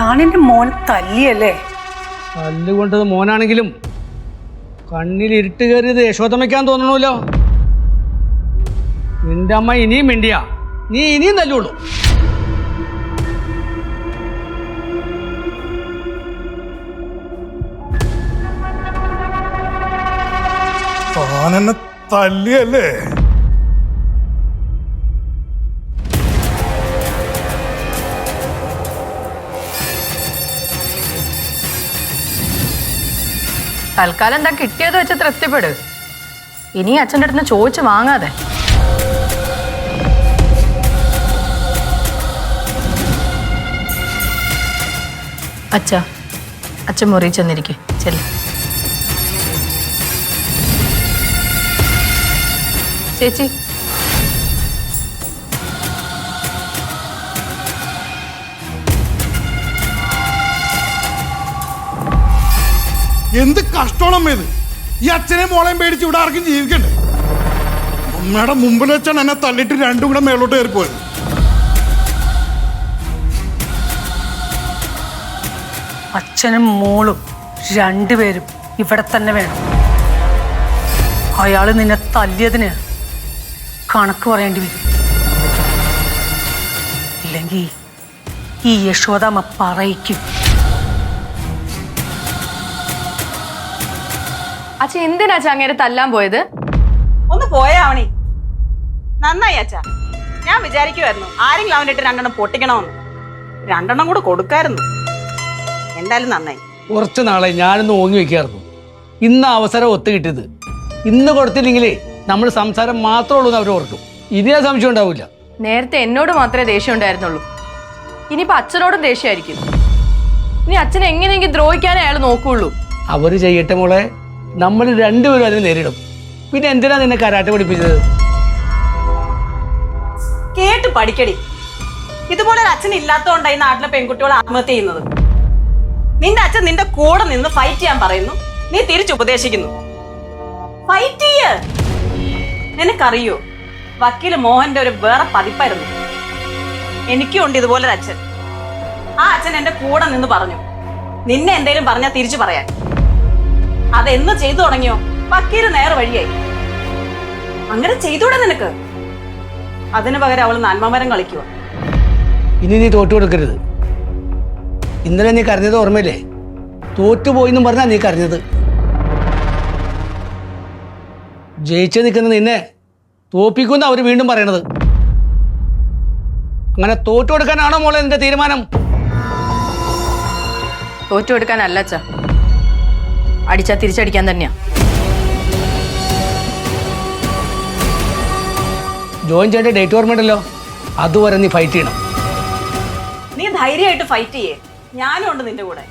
താനെന്റെ മോൻ തല്ലിയല്ലേ? തല്ലുകൊണ്ടത് മോനാണെങ്കിലും കണ്ണിൽ ഇരുട്ട് കയറിയത് യശോദമയ്ക്കാൻ തോന്നണമല്ലോ. നിന്റെ അമ്മ ഇനിയും മിണ്ടിയ. നീ ഇനിയും തല്ലുള്ളൂ താനെന്നെ തല്ലിയല്ലേ? തൽക്കാലം എന്താ കിട്ടിയത് വെച്ച് തൃപ്തിപ്പെട്. ഇനി അച്ഛന്റെ അടുത്ത് ചോദിച്ച് വാങ്ങാതെ. അച്ഛ അച്ഛൻ മുറി ചെന്നിരിക്കെ. ചെല്ല. ചേച്ചി എന്ത് കഷ്ടമാണ് ഇത്? ഈ അച്ഛനെ മോളെയും പേടിച്ച് ഇവിടെ ആർക്കും ജീവിക്കണ്ടേ? അമ്മയുടെ മുമ്പിൽ വെച്ചാണ് എന്നെ തള്ളിയിട്ട് രണ്ടും കൂടെ മേലോട്ട് കയറിപ്പോയത്. അച്ഛനും മോളും രണ്ടുപേരും ഇവിടെ തന്നെ വേണം. അയാൾ നിന്നെ തല്ലിയതിന് കണക്ക് പറയേണ്ടി വരും. ഇല്ലെങ്കിൽ ഈ യശോദാമ്മ പറയിക്കും. അച്ഛൻ എന്തിനാ അച്ഛൻ അങ്ങനെ തല്ലാൻ പോയത്? ഒന്ന് പോയാവണി നന്നായി അച്ഛ. ഞാൻ വിചാരിക്കുമായിരുന്നു ആരെങ്കിലും അവനിട്ട് രണ്ടെണ്ണം പൊട്ടിക്കണമെന്ന്. രണ്ടെണ്ണം കൂടെ കൊടുക്കായിരുന്നു. എന്തായാലും നന്നായി. കുറച്ച് നാളെ ഞാനൊന്ന് ഓങ്ങി വെക്കായിരുന്നു. ഇന്ന് അവസരം ഒത്തു കിട്ടിയത്. ഇന്ന് കൊടുത്തില്ലെങ്കിലേ നമ്മൾ സംസാരം മാത്രമേ ഉള്ളൂ എന്ന് അവർ ഓർക്കും ഇനി ആ സംശയം ഉണ്ടാവില്ല. നേരത്തെ എന്നോട് മാത്രമേ ദേഷ്യം ഉണ്ടായിരുന്നുള്ളൂ. ഇനിയിപ്പോ അച്ഛനോടും ദേഷ്യമായിരിക്കും ഇനി അച്ഛനെ എങ്ങനെയെങ്കിലും ദ്രോഹിക്കാനേ അയാൾ നോക്കുള്ളൂ. അവർ ചെയ്യട്ടെ മോളെ. നമ്മൾ രണ്ടുപേരും അതിനെ നേരിടും. പിന്നെ എന്തിനാ നിന്നെ കരാട്ടെ പഠിപ്പിച്ചത്? കേട്ട് പഠിക്കടി. ഇതുപോലെ ഒരു അച്ഛൻ ഈ നാട്ടിലെ പെൺകുട്ടികൾ ആത്മഹത്യ ചെയ്യുന്നത്. നിന്റെ അച്ഛൻ നിന്റെ കൂടെ നിന്ന് ഫൈറ്റ് ചെയ്യാൻ പറയുന്നു. നീ തിരിച്ചു ഉപദേശിക്കുന്നു. ഫൈറ്റ് ചെയ്യ. നിനക്കറിയോ? വക്കീൽ മോഹന്റെ ഒരു വേറെ പതിപ്പായിരുന്നു. എനിക്കും ഉണ്ട് ഇതുപോലെ ഒരു അച്ഛൻ. ആ അച്ഛൻ എന്റെ കൂടെ നിന്ന് പറഞ്ഞു. നിന്നെ എന്തേലും പറഞ്ഞാൽ തിരിച്ചു പറയാൻ. അതെന്ന് ചെയ്തു തുടങ്ങിയോ? വക്കീൽ നേരെ വഴിയായി. അങ്ങനെ ചെയ്തൂടെ നിനക്ക്? അതിനു പകരം അവൾ നന്മമരം കളിക്കുക ഇനി നീ തോറ്റു കൊടുക്കരുത്. ഇന്നലെ നീ കരഞ്ഞത് ഓർമ്മയില്ലേ? തോറ്റുപോയിന്നും പറഞ്ഞാ നീ കരഞ്ഞത്. ജയിച്ചു നിൽക്കുന്ന നിന്നെ തോപ്പിക്കുന്ന അവർ വീണ്ടും പറയണത്. അങ്ങനെ തോറ്റു കൊടുക്കാനാണോ മോളെ നിന്റെ തീരുമാനം? തോറ്റു കൊടുക്കാനല്ല അച്ഛ. അടിച്ചാ തിരിച്ചടിക്കാൻ തന്നെയാ ജോയിൻ ചെയ്യേണ്ട ഡേറ്റ് ഓർമ്മയുണ്ടല്ലോ അതുവരെ നീ ഫൈറ്റ് ചെയ്യണം നീ ധൈര്യമായിട്ട് ഫൈറ്റ് ചെയ്യേ ഞാനും ഉണ്ട് നിന്റെ കൂടെ